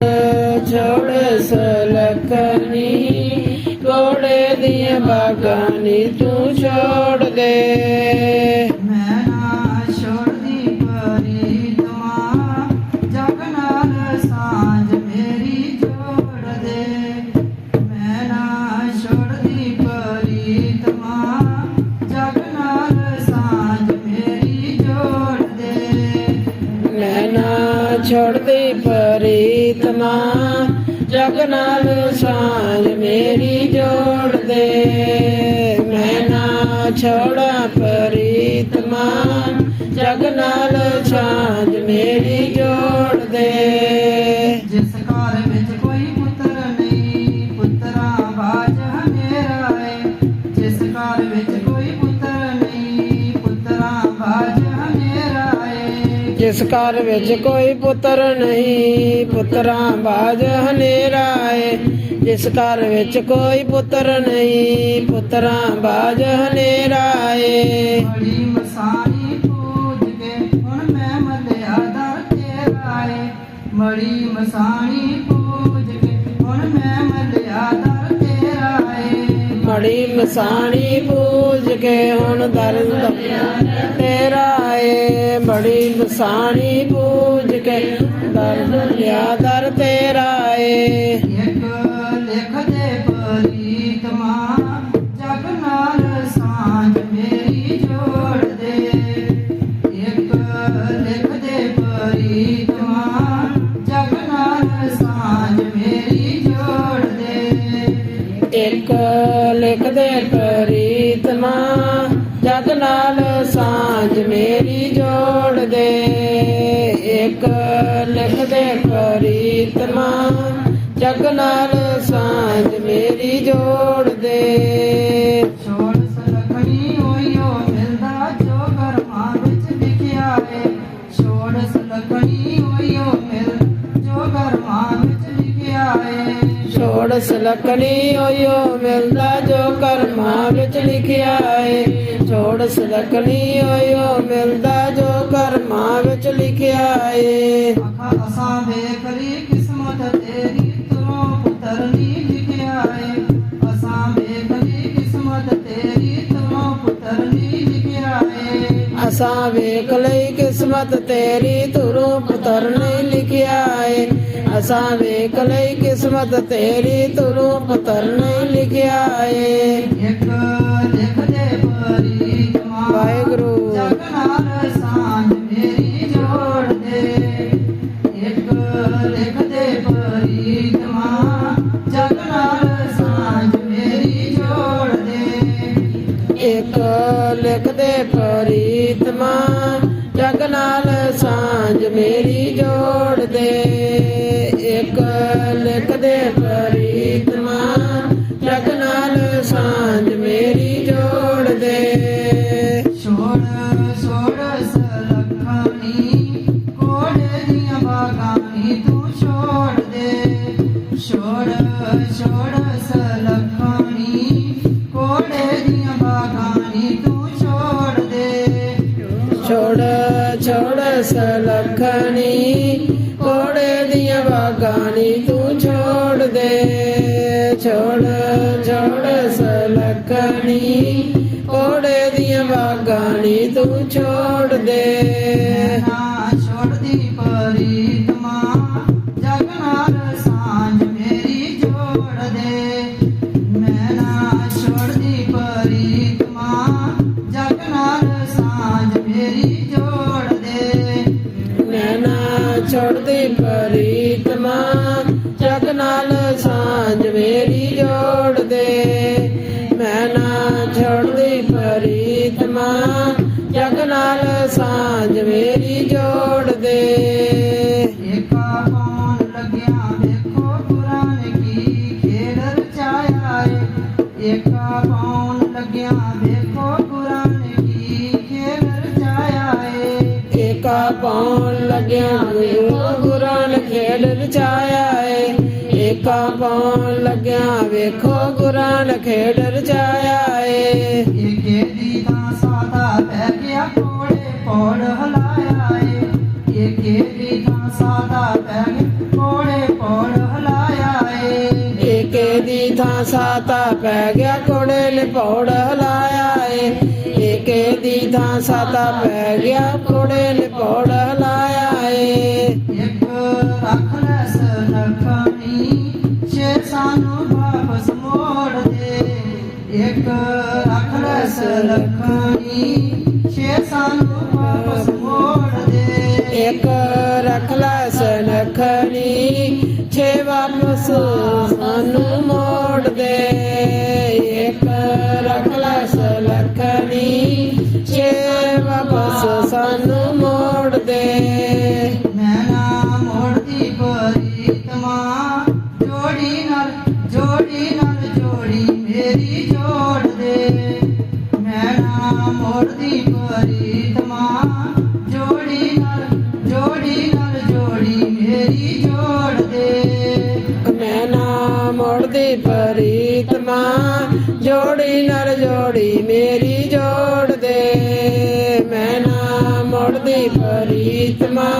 ਛੋੜ ਸਲਕਨੀ ਕੋੜੇ ਦੀਆਂ ਬਾਗਾਨੀ ਤੂੰ ਛੋੜ ਦੇ ਛੋੜਦੀ ਪਰੀਤਮਾ ਜਗ ਨਾਲ ਸਾਂਝ ਮੇਰੀ ਜੋੜ ਦੇ। ਮੈਂ ਨਾ ਛੋੜਾ ਪਰੀਤਮਾ ਜਗ ਨਾਲ ਸਾਂਝ ਮੇਰੀ ਜੋੜ ਦੇ। ਜਿਸ ਘਰ ਵਿੱਚ ਕੋਈ ਪੁੱਤਰ ਨਹੀਂ, ਪੁੱਤਰਾਂ ਬਾਜ ਹਨੇਰਾ ਏ। ਜਿਸ ਘਰ ਵਿੱਚ ਕੋਈ ਪੁੱਤਰ ਨਹੀਂ, ਪੁੱਤਰਾਂ ਬਾਜ ਹਨੇਰਾ ਏ। ਬੜੀ ਮਸਾਣੀ ਪੂਜ ਕੇ ਹੁਣ ਮੈਂ ਮਲਿਆ ਦਰ ਤੇਰਾ ਏ ਮੜੀ ਮਸਾਣੀ ਮੜੀ ਮਸਾਣੀ ਪੂਜ ਕੇ ਹੁਣ ਦਰਦ ਤੇਰਾ ਏ ਬੜੀ ਮਸਾਣੀ ਪੂਜ ਕੇ ਦਰਦ ਲਿਆ ਦਰ ਤੇਰਾ ਏ। ਲਿਖ ਦੇ ਪ੍ਰੀਤਮਾ, ਜਗ ਨਾਲ ਸਾਂਝ ਮੇਰੀ ਜੋੜ ਦੇ। ਇੱਕ ਲਿਖਦੇ ਦੇ ਪ੍ਰੀਤਮਾ, ਜਗ ਨਾਲ ਸਾਂਝ ਮੇਰੀ ਜੋੜ ਦੇ। ਛੋੜ ਸਲਕਣੀ ਓਯੋ ਮਿਲਦਾ ਜੋ ਕਰਮਾਂ ਵਿੱਚ ਲਿਖਿਆ ਏ ਛੋੜ ਸਲਕਣੀ ਓਯੋ ਮਿਲਦਾ ਜੋ ਕਰਮਾਂ ਵਿੱਚ ਲਿਖਿਆ ਏ ਆਖਾ ਅਸਾਂ ਵੇਖ ਲਈ ਕਿਸਮਤ ਤੇਰੀ ਤੁਰੋਂ ਪੁੱਤਰ ਨੀ ਲਿਖਿਆ ਏ ਅਸਾਂ ਵੇਖ ਲਈ ਕਿਸਮਤ ਤੇਰੀ ਤੁਰੋਂ ਪੁੱਤਰ ਨੀ ਲਿਖਿਆ ਏ ਅਸਾਂ ਵੇਖ ਲਈ ਕਿਸਮਤ ਤੇਰੀ ਤੁਰੋਂ ਪੁੱਤਰ ਨਹੀਂ ਲਿਖਿਆ ਏ ਅਸਾਂ ਵੇਖ ਲਈ ਕਿਸਮਤ ਤੇਰੀ ਤੁਰੋਂ ਪੁੱਤਰ ਨਹੀਂ ਲਿਖਿਆ ਏ। ਇੱਕ ਲਿਖ ਦੇ ਪਰੀਤਮਾ ਵਾਹਿਗੁਰੂ। ਜਗ ਨਾਲ ਸਾਂਝ ਮੇਰੀ ਜੋੜ ਦੇ। ਇੱਕ ਲਿਖ ਦੇ ਪਰੀਤਮਾ ਜਗ ਨਾਲ ਸਾਂਝ ਮੇਰੀ ਜੋੜ ਦੇ। ਇੱਕ ਲਿਖ ਦੇ ਜਗ ਨਾਲ ਸਾਂਝ ਮੇਰੀ ਜੋੜ ਦੇ। ਇੱਕ ਜਗ ਨਾਲ ਸਾਂਝ ਮੇਰੀ ਜੋੜ ਦੇ। ਛੋੜ ਛੋੜ ਸਲਖਣੀ ਕੋੜੇ ਦੀਆਂ ਬਾਗਾਨੀ ਤੂੰ ਛੋੜ ਦੇ। ਛੋੜ ਛੋੜ ਸਲਖਣੀ ਕੋੜੇ ਦੀਆਂ ਬਾਗਾਨੀ ਤੂੰ ਛੋੜ ਦੇ। ਛੋੜ ਛੋੜ ਸਲਖਣੀ ਕੋੜੇ ਦੀਆਂ ਬਾਗਾਨੀ ਤੂੰ ਛੋੜ ਦੇ, ਛੋੜ ਛੋੜ ਸਲਖਣੀ ਕੋੜੇ ਦੀਆਂ ਬਾਗਾਨੀ ਤੂੰ ਛੋੜ ਦੇ। ਏਕਾ ਪਾਉਣ ਲੱਗਿਆ? ਵੇਖੋ ਪੁਰਾਣ ਕੀ ਖੇਡ ਰਚਾਇਆ ਏ। ਏਕਾ ਪਾਉਣ ਲੱਗਿਆ? ਵੇਖੋ ਗੁਰਾਂ ਨੇ ਖੇਡ ਰਚਾਇਆ ਏ। ਏਕਾ ਪਾਉਣ ਲੱਗਿਆ? ਵੇਖੋ ਗੁਰਾਂ ਨੇ ਖੇਡ ਰਚਾਇਆ ਏ। ਏਕੇ ਦੀ ਤਾਂ ਸਾਦਾ ਪੈ ਗਿਆ ਕੋੜੇ ਪੌੜ ਹਲਾਇਆ ਏ। ਏਕੇ ਦੀ ਤਾਂ ਸਾਦਾ ਪੈ ਗਿਆ ਕੋੜੇ ਪੌੜ ਥਾਂ ਸਾਤਾ ਪੈ ਗਿਆ ਕੋੜੇ ਨੇ ਪੌੜ ਹਲਾਇਆ ਏ। ਏਕੇ ਦੀ ਥਾਂ ਸਾਤਾ ਪੈ ਗਿਆ ਕੋੜੇ ਨੇ ਪੌੜ ਹਲਾਇਆ ਏ। ਇੱਕ ਰੱਖ ਲੈ ਸਨਖਣੀ ਛੇ ਸਾਨੂੰ ਵਾਪਸ ਮੋੜ ਦੇ। ਇੱਕ ਰੱਖ ਲੈ ਸਨਖਣੀ ਛੇ ਸਾਨੂੰ ਵਾਪਸ ਮੋੜ ਦੇ। ਇੱਕ ਰਖ ਲੈ ਸਨਖਣੀ ਛੇ ਵਾਪਸ ਸਾਨੂੰ ਮੋੜ ਦੇ ਇੱਕ ਰਖ ਲੈ ਸਨਖਣੀ ਛੇ ਵਾਪਸ ਸਾਨੂੰ ਮੋੜ ਦੇ। ਮੈਂ ਨਾ ਮੋੜਦੀ ਪਰੀਤਮਾ ਜੋੜੀ ਨਾਲ ਜੋੜੀ ਨਾਲ ਜੋੜੀ ਮੇਰੀ ਜੋੜ ਦੇ। ਮੈਂ ਨਾ ਮੋੜਦੀ ਪਰੀਤਮਾ ਜੋੜੀ ਨਾਲ ਜੋੜੀ ਮੇਰੀ ਜੋੜ ਦੇ। ਮੈਂ ਨਾ ਮੋੜਦੀ ਪ੍ਰੀਤਮਾ।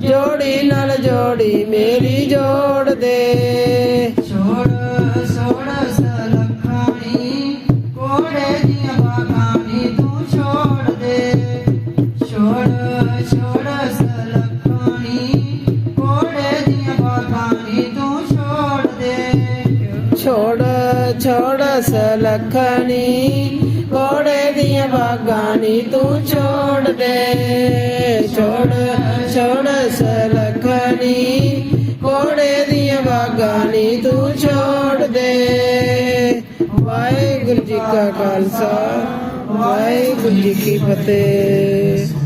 ਜੋੜੀ ਨਾਲ ਜੋੜੀ ਮੇਰੀ ਜੋੜ ਦੇ। ਛੋੜ ਸਲਖਣੀ ਕੋੜੇ ਦੀਆਂ ਬਾਗਾਨੀ ਤੂੰ ਛੋੜ ਦੇ। ਛੋੜ ਛੋੜ ਸਲਖਣੀ ਕੋੜੇ ਦੀਆਂ ਬਾਗਾਂ ਨੀ ਤੂੰ ਛੋੜ ਦੇ। ਵਾਹਿਗੁਰੂ ਜੀ ਕਾ ਖਾਲਸਾ, ਵਾਹਿਗੁਰੂ ਜੀ ਕੀ ਫਤਿਹ।